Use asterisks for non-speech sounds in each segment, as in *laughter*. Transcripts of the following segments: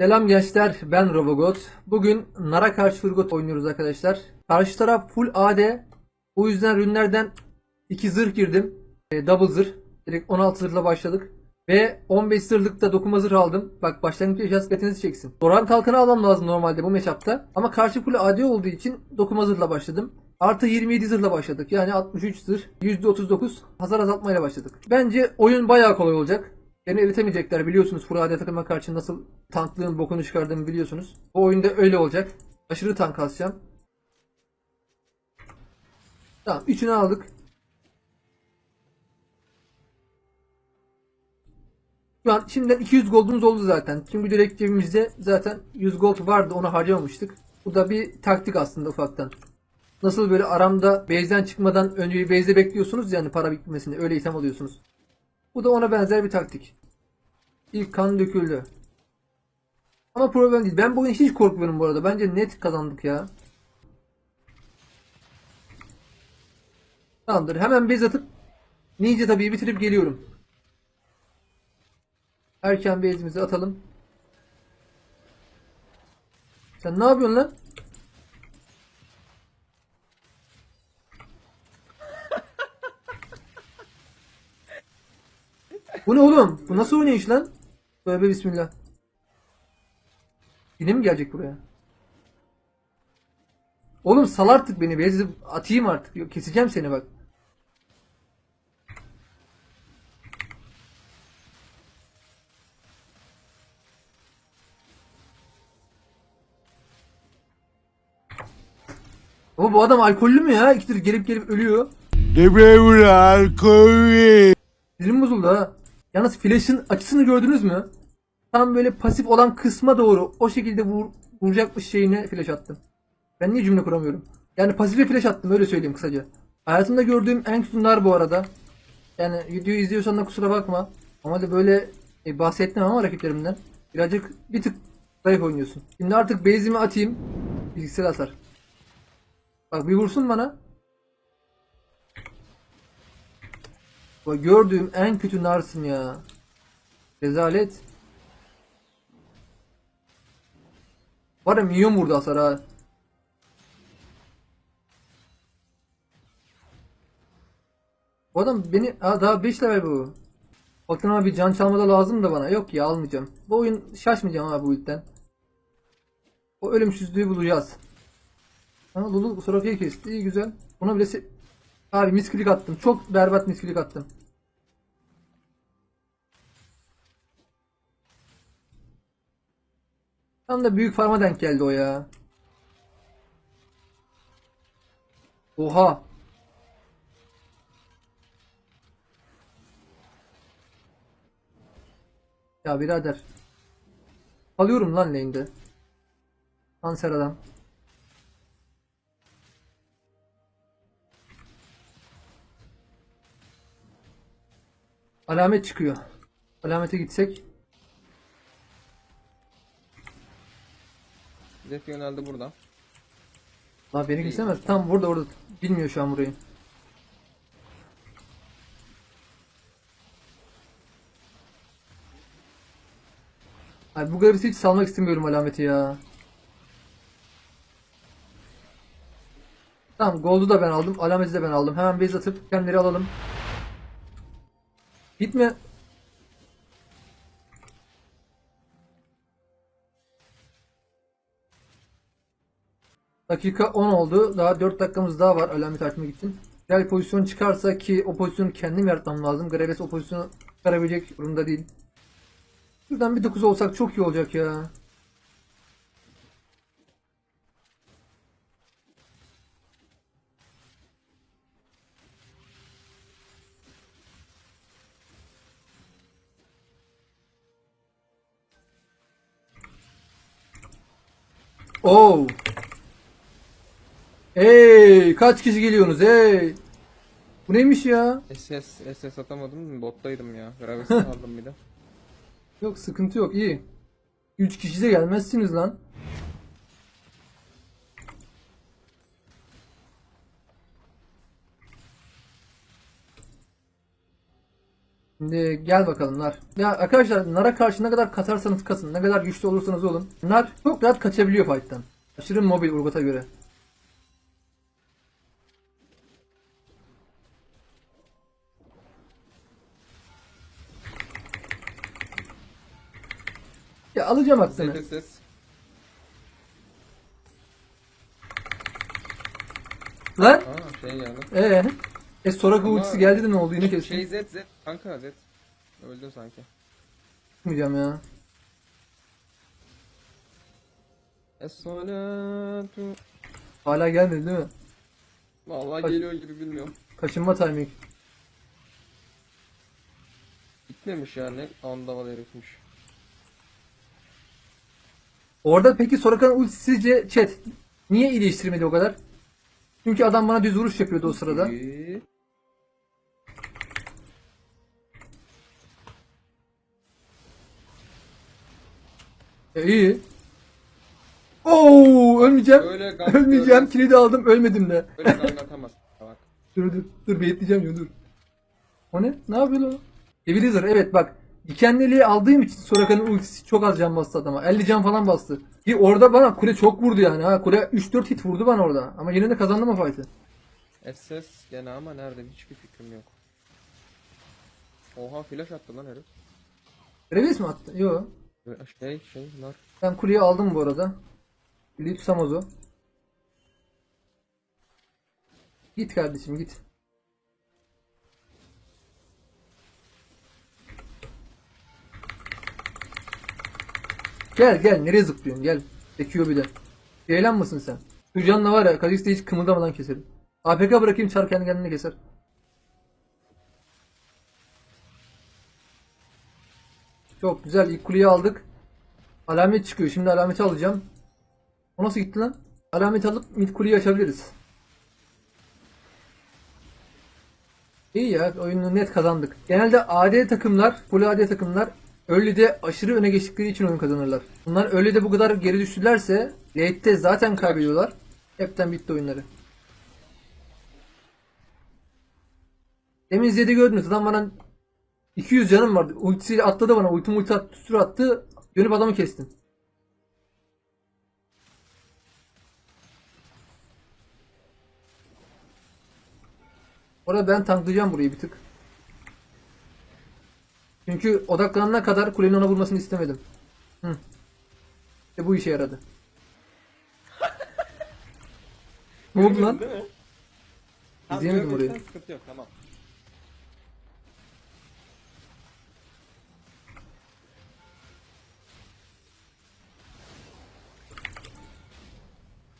Selam gençler ben Robogot. Bugün Nara karşı Turgot oynuyoruz arkadaşlar. Karşı taraf full AD. O yüzden rünlerden 2 zırh girdim. E, double zırh. Direkt 16 zırhla başladık. Ve 15 zırhlıkta dokuma zırh aldım. Bak başlangıçta yaşas dikkatinizi çeksin. Doran kalkanı almam lazım normalde bu matchup'ta. Ama karşı full AD olduğu için dokuma zırhla başladım. Artı 27 zırhla başladık. Yani 63 zırh. %39 hasar azaltmayla başladık. Bence oyun bayağı kolay olacak. Beni eritemeyecekler biliyorsunuz. Furade takıma karşı nasıl tanklığın bokunu çıkardığımı biliyorsunuz. Bu oyunda öyle olacak. Aşırı tank asacağım. Tamam üçünü aldık. Şu an şimdiden 200 gold'umuz oldu zaten. Çünkü direkt cebimizde zaten 100 gold vardı onu harcamamıştık. Bu da bir taktik aslında ufaktan. Nasıl böyle aramda base'den çıkmadan önce bir base'de bekliyorsunuz yani para bitmesini öyle item alıyorsunuz. Bu da ona benzer bir taktik. İlk kan döküldü. Ama problem değil. Ben bu oyunu hiç korkmuyorum bu arada. Bence net kazandık ya. Tamamdır. Hemen bez atıp Ninja tabii bitirip geliyorum. Erken bezimizi atalım. Sen ne yapıyorsun lan? Bu ne oğlum? Bu nasıl oynayış lan? Tövbe bismillah. Yine mi gelecek buraya? Oğlum sal artık beni. Bezi atayım artık. Yok, keseceğim seni bak. Ama bu adam alkollü mü ya? İkidir gelip gelip ölüyor. Devre alkolü. Dilim bozuldu ha. Yalnız flash'ın açısını gördünüz mü? Tam böyle pasif olan kısma doğru o şekilde vur, vuracakmış şeyine flash attım. Ben niye cümle kuramıyorum? Yani pasife flash attım öyle söyleyeyim kısaca. Hayatımda gördüğüm en kötü bu arada. Yani videoyu izliyorsan da kusura bakma. Ama da böyle e, bahsettim ama rakiplerimden. Birazcık bir tık zayıf oynuyorsun. Şimdi artık base'imi atayım. Bilgisayar atar. Bak bir vursun bana. Bak gördüğüm en kötü narsın ya. Rezalet. Var ya milyon vurdu hasar ha. Bu adam beni... Aa, daha 5 level bu. Bakın ama bir can çalmada lazım da bana. Yok ya almayacağım. Bu oyun şaşmayacağım abi bu ilkten. O ölümsüzlüğü bulacağız. Ha Lulu Soroki'yi kesti. İyi güzel. Buna bile Abi miskilik attım. Çok berbat miskilik attım. Tam da büyük farma denk geldi o ya. Oha. Ya birader. Alıyorum lan lane'de. Kanser adam. Alamet çıkıyor. Alamete gitsek. Zef yöneldi burada. Lan beni kesemez. Tam burada orada. Bilmiyor şu an burayı. Abi bu garipsi hiç salmak istemiyorum alameti ya. Tamam gold'u da ben aldım. Alameti de ben aldım. Hemen base atıp kendileri alalım. Gitme. Dakika 10 oldu. Daha 4 dakikamız daha var alamet açmak için. Güzel pozisyon çıkarsa ki o pozisyonu kendim yaratmam lazım. Graves o pozisyonu çıkarabilecek durumda değil. Şuradan bir 9 olsak çok iyi olacak ya. Oh. Hey, kaç kişi geliyorsunuz hey? Bu neymiş ya? SS, SS atamadım. Bottaydım ya. Graves'i *laughs* aldım bir de. Yok sıkıntı yok iyi. 3 kişi de gelmezsiniz lan. Şimdi gel bakalım Nar. Ya arkadaşlar Nar'a karşı ne kadar kasarsanız kasın, ne kadar güçlü olursanız olun. Nar çok rahat kaçabiliyor fight'tan. Aşırı mobil Urgot'a göre. Ya alacağım aklını. Lan? Aa şey geldi. Ee? E Soraka ultisi geldi de ne oldu yine kestim. Şey Z Z. Kanka Z. Öldü sanki. Yapmayacağım ya. Es-salatu. Hala gelmedi değil mi? Vallahi Bak- geliyor gibi bilmiyorum. Kaçınma timing. Gitmemiş yani. Andaval herifmiş. Orada peki Soraka'nın ultisi sizce chat niye iyileştirmedi o kadar? Çünkü adam bana düz vuruş yapıyordu o sırada. İyi. E, iyi. Oo ölmeyeceğim. Öyle *laughs* ölmeyeceğim. görmez. Kilidi aldım ölmedim de. Öyle gank atamaz. Bak. Dur dur dur ya dur. O ne? Ne yapıyor lan? o? Evilizar evet bak. Dikenliliği aldığım için Soraka'nın ultisi çok az can bastı adama. 50 can falan bastı. Ki orada bana kule çok vurdu yani. Ha kule 3-4 hit vurdu bana orada. Ama yine de kazandım o fight'ı. SS gene ama nerede hiçbir fikrim yok. Oha flash attı lan herif. Revis mi attı? Yo. Şey şey nar. Ben kuleyi aldım bu arada. Kuleyi tutamaz o. Git kardeşim git. Gel gel nereye zıplıyorsun gel. Sekiyor bir de. Eğlen mısın sen? Şu canla var ya Kalix'te hiç kımıldamadan keserim. APK bırakayım çar kendi kendine keser. Çok güzel ilk kuleyi aldık. Alamet çıkıyor. Şimdi alameti alacağım. O nasıl gitti lan? Alamet alıp mid kuleyi açabiliriz. İyi ya oyunu net kazandık. Genelde AD takımlar, full AD takımlar early'de aşırı öne geçtikleri için oyun kazanırlar. Bunlar early'de bu kadar geri düştülerse late'de zaten kaybediyorlar. Hepten bitti oyunları. Demin Zed'i gördünüz. Adam bana 200 canım vardı. Ultisiyle atladı bana. Ulti multi attı, tüstür attı. Dönüp adamı kestim. Orada ben tanklayacağım burayı bir tık. Çünkü odaklanana kadar kulenin ona vurmasını istemedim. Hı. İşte bu işe yaradı. *laughs* ne oldu lan? İzleyemedim orayı. Sıkıntı yok tamam.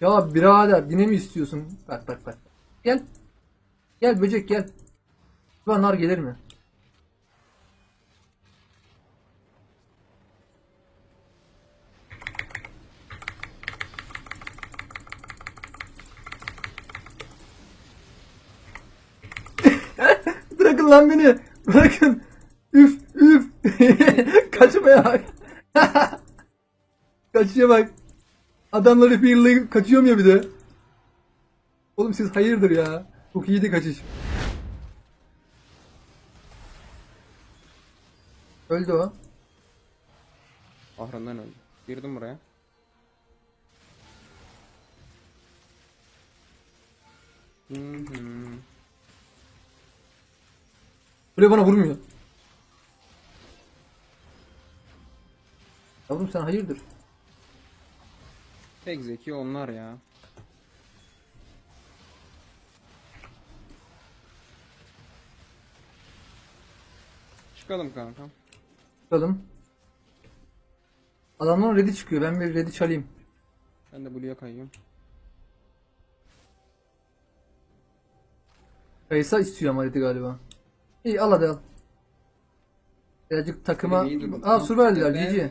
Ya birader yine mi istiyorsun? Bak bak bak. Gel. Gel böcek gel. Bu nar gelir mi? Bırakın lan beni. Bırakın. Üf üf. *laughs* Kaçmaya bak. *laughs* Kaçışa bak. Adamları fearlayıp kaçıyorum ya bir de. Oğlum siz hayırdır ya. Çok iyiydi kaçış. Öldü o. Ahrandan öldü. Girdim buraya. Hı hı. Böyle bana vurmuyor. Yavrum sen hayırdır? Tek zeki onlar ya. Çıkalım kanka. Bakalım. Adamların ready çıkıyor. Ben bir ready çalayım. Ben de Blue'ya kayıyorum. Kayısa istiyor ama ready galiba. İyi al hadi al. Birazcık takıma... Aa sur verdiler Ben- GG.